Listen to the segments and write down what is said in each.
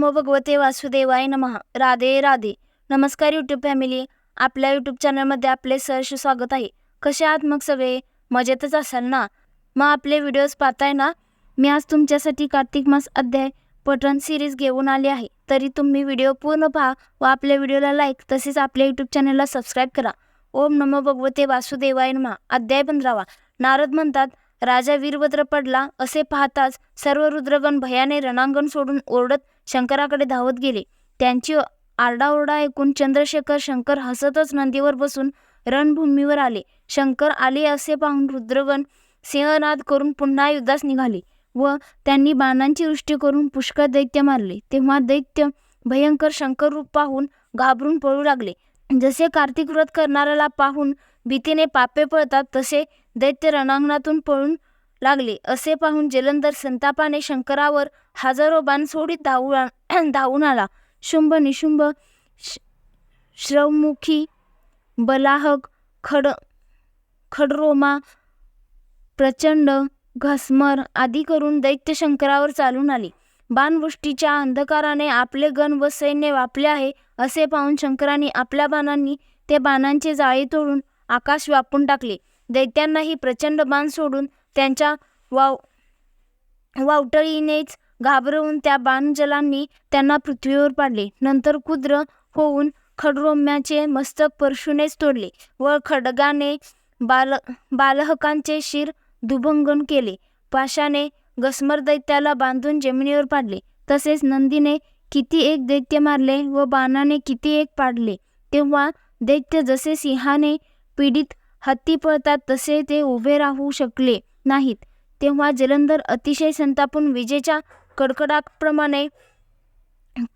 नमो भगवते वासुदेवाय नमः. राधे राधे. नमस्कार यूट्यूब फॅमिली आपल्या यूट्यूब चॅनलमध्ये आपले सहर्ष स्वागत आहे. कसे आहात मग सगळे? मजेतच असाल ना? मग आपले व्हिडिओज पाहताय ना? मी आज तुमच्यासाठी कार्तिक मास अध्याय पठण सिरीज घेऊन आले आहे. तरी तुम्ही व्हिडिओ पूर्ण पहा व आपल्या व्हिडिओला लाईक तसेच आपल्या यूट्यूब चॅनलला सबस्क्राईब करा. ओम नमो भगवते वासुदेवाय नमः. अध्याय पंधरावा. नारद म्हणतात राजा वीरभद्र पडला असे पाहताच सर्व रुद्रगण भयाने रणांगण सोडून ओरडत शंकराकडे धावत गेले. त्यांची आरडाओरडा ऐकून चंद्रशेखर शंकर हसतच नंदीवर बसून रणभूमीवर आले. शंकर आले असे पाहून रुद्रगण सिंहनाद करून पुन्हा युद्धास निघाले व त्यांनी बाणांची वृष्टी करून पुष्कळ दैत्य मारले. तेव्हा दैत्य भयंकर शंकर रूप पाहून घाबरून पळू लागले. जसे कार्तिक व्रत करणाऱ्याला पाहून भीतीने पापे पळतात तसे दैत्य रणांगणातून पळून लागले. असे पाहून जलंधर संतापाने शंकरावर हजारो बाण सोडीत धावू धावून आला. शुंभ निशुंभ श- श्रवमुखी बलाहक खड खडरोमा प्रचंड घसमर आदी करून दैत्य शंकरावर चालून आले. बाणवृष्टीच्या अंधकाराने आपले गण व सैन्य वापले आहे असे पाहून शंकराने आपल्या बाणांनी ते बाणांचे जाळे तोडून आकाश व्यापून टाकले. दैत्यांनाही प्रचंड बाण सोडून त्यांच्या वाव वावटळीनेच घाबरवून त्या बाणजलांनी त्यांना पृथ्वीवर पाडले. नंतर कुद्र होऊन खडरोम्याचे मस्तक परशुनेच तोडले व खडगाने बाल बालहकांचे शिर दुभंगन केले. पाशाने गसमर दैत्याला बांधून जमिनीवर पाडले. तसेच नंदीने किती एक दैत्य मारले व बाणाने किती एक पाडले. तेव्हा दैत्य जसे सिंहाने पीडित हत्ती पळतात तसे ते उभे राहू शकले नाहीत. तेव्हा जलंधर अतिशय संतापून विजेच्या कडकडाटप्रमाणे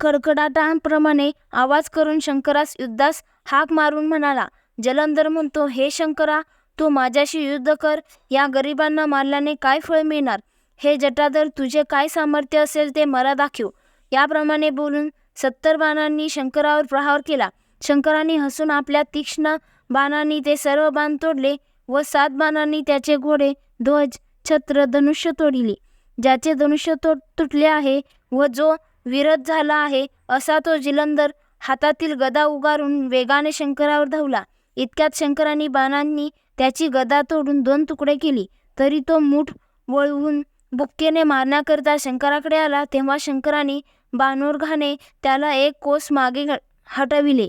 कडकडाटांप्रमाणे आवाज करून शंकरास युद्धास हाक मारून म्हणाला जलंधर म्हणतो हे शंकरा तू माझ्याशी युद्ध कर. या गरिबांना मारल्याने काय फळ मिळणार? हे जटाधर तुझे काय सामर्थ्य असेल ते मला दाखव. याप्रमाणे बोलून सत्तर बाणांनी शंकरावर प्रहार केला. शंकराने हसून आपल्या तीक्ष्ण बाणांनी ते सर्व बाण तोडले व सात बाणांनी त्याचे घोडे ध्वज छत्र धनुष्य तोडिले. ज्याचे धनुष्य तो तुटले आहे व जो विरत झाला आहे असा तो जिलंधर हातातील गदा उगारून वेगाने शंकरावर धावला. इतक्यात शंकरांनी बाणांनी त्याची गदा तोडून दोन तुकडे केली. तरी तो मूठ वळवून बुक्केने मारण्याकरिता शंकराकडे आला तेव्हा शंकराने बाणोरघाने त्याला एक कोस मागे हटविले.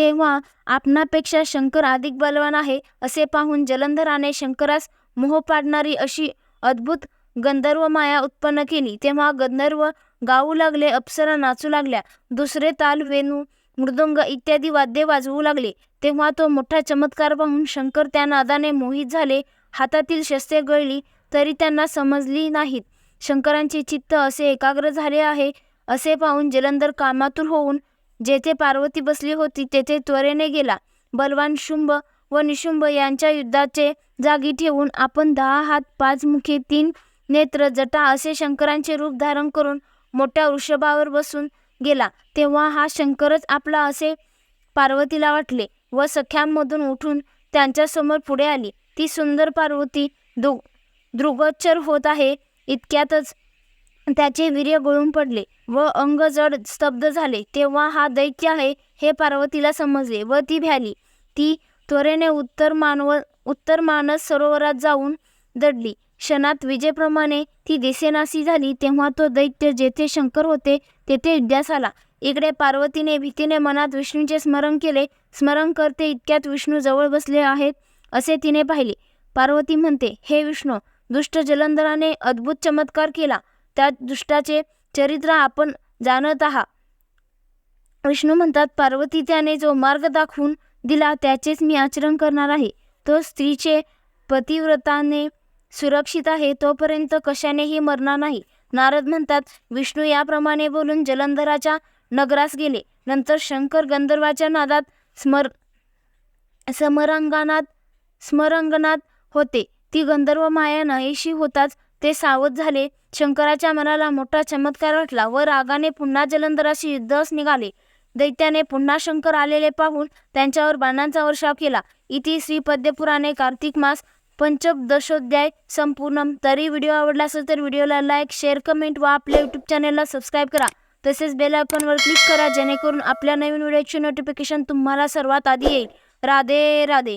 तेव्हा आपणापेक्षा शंकर अधिक बलवान आहे असे पाहून जलंधराने शंकरास मोह पाडणारी अशी अद्भुत गंधर्व माया उत्पन्न केली. तेव्हा गंधर्व गाऊ लागले अप्सरा नाचू लागल्या दुसरे ताल वेणू मृदुंग इत्यादी वाद्ये वाजवू लागले. तेव्हा तो मोठा चमत्कार पाहून शंकर त्या नादाने मोहित झाले हातातील शस्त्रे गळली तरी त्यांना समजली नाहीत. शंकरांचे चित्त असे एकाग्र झाले आहे असे पाहून जलंधर कामातूर होऊन जेथे पार्वती बसली होती तेथे त्वरेने गेला. बलवान शुंभ व निशुंभ यांच्या युद्धाचे जागी ठेवून आपण दहा हात पाच मुखे तीन नेत्र जटा असे शंकरांचे रूप धारण करून मोठ्या वृषभावर बसून गेला. तेव्हा हा शंकरच आपला असे पार्वतीला वाटले व सख्यांमधून उठून त्यांच्यासमोर पुढे आली. ती सुंदर पार्वती दु दृगोच्चर होत आहे. इतक्यातच त्याचे वीर्य गळून पडले व अंग जड स्तब्ध झाले. तेव्हा हा दैत्य आहे हे पार्वतीला समजले व ती भ्याली. ती त्वरेने उत्तर मानव उत्तर मानस सरोवरात जाऊन दडली. क्षणात विजेप्रमाणे ती दिसेनासी झाली. तेव्हा तो दैत्य जेथे शंकर होते तेथे युद्धास आला. इकडे पार्वतीने भीतीने मनात विष्णूचे स्मरण केले. स्मरण करते इतक्यात विष्णू जवळ बसले आहेत असे तिने पाहिले. पार्वती म्हणते हे विष्णू दुष्ट जलंधराने अद्भुत चमत्कार केला. त्या दुष्टाचे चरित्र आपण जाणत आहात. विष्णू म्हणतात पार्वती त्याने जो मार्ग दाखवून दिला त्याचेच मी आचरण करणार आहे. तो स्त्रीचे पतिव्रताने सुरक्षित आहे तोपर्यंत कशानेही मरणार नाही. नारद म्हणतात विष्णू याप्रमाणे बोलून जलंधराच्या नगरास गेले. नंतर शंकर गंधर्वाच्या नादात स्मर समरांगणात स्मरंगणात होते. ती गंधर्व माया नाहीशी होताच ते सावध झाले. शंकराच्या मनाला मोठा चमत्कार वाटला व रागाने पुन्हा जलंधराशी युद्धास निघाले. दैत्याने पुन्हा शंकर आलेले पाहून त्यांच्यावर बाणांचा वर्षाव केला. इति श्री पद्यपुराणे कार्तिक मास पंचदशोध्याय संपूर्ण. तरी व्हिडिओ आवडला असेल तर व्हिडिओला लाईक शेअर कमेंट व आपल्या यूट्यूब चॅनलला सबस्क्राईब करा. तसेच बेल आयकॉनवर क्लिक करा जेणेकरून आपल्या नवीन व्हिडिओचे नोटिफिकेशन तुम्हाला सर्वात आधी येईल. राधे राधे.